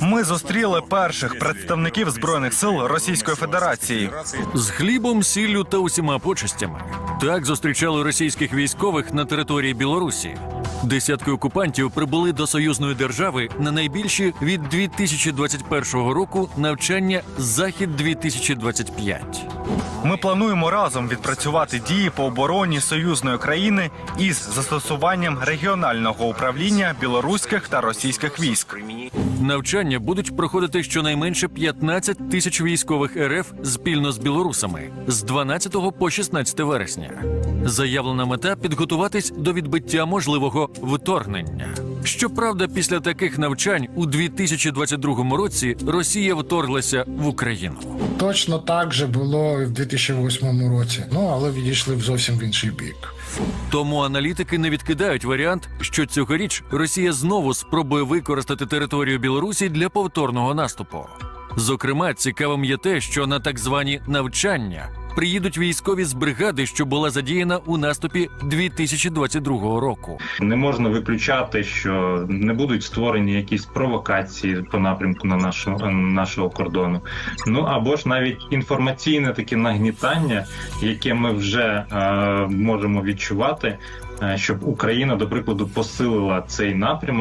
Ми зустріли перших представників збройних сил Російської Федерації. З хлібом, сіллю та усіма почестями. Так зустрічали російських військових на території Білорусі. Десятки окупантів прибули до союзної держави на найбільші від 2021 року навчання Захід 2025 Ми плануємо разом відпрацювати дії по обороні союзної країни із застосуванням регіонального управління білоруських та російських військ. Навчання будуть проходити щонайменше 15 тисяч військових РФ спільно з білорусами з 12 по 16 вересня. Заявлена мета підготуватись до відбиття можливого вторгнення. Щоправда, після таких навчань у 2022 році Росія вторглася в Україну. Точно так же було і в 2008 році. Ну але відійшли в зовсім в інший бік. Тому аналітики не відкидають варіант, що цьогоріч Росія знову спробує використати територію Білорусі для повторного наступу. Зокрема, цікавим є те, що на так звані навчання приїдуть військові з бригади, що була задіяна у наступі 2022 року. Не можна виключати, що не будуть створені якісь провокації по напрямку на нашу, нашого кордону. Ну або ж навіть інформаційне таке нагнітання, яке ми вже е, можемо відчувати, е, щоб Україна, до прикладу, посилила цей напрямок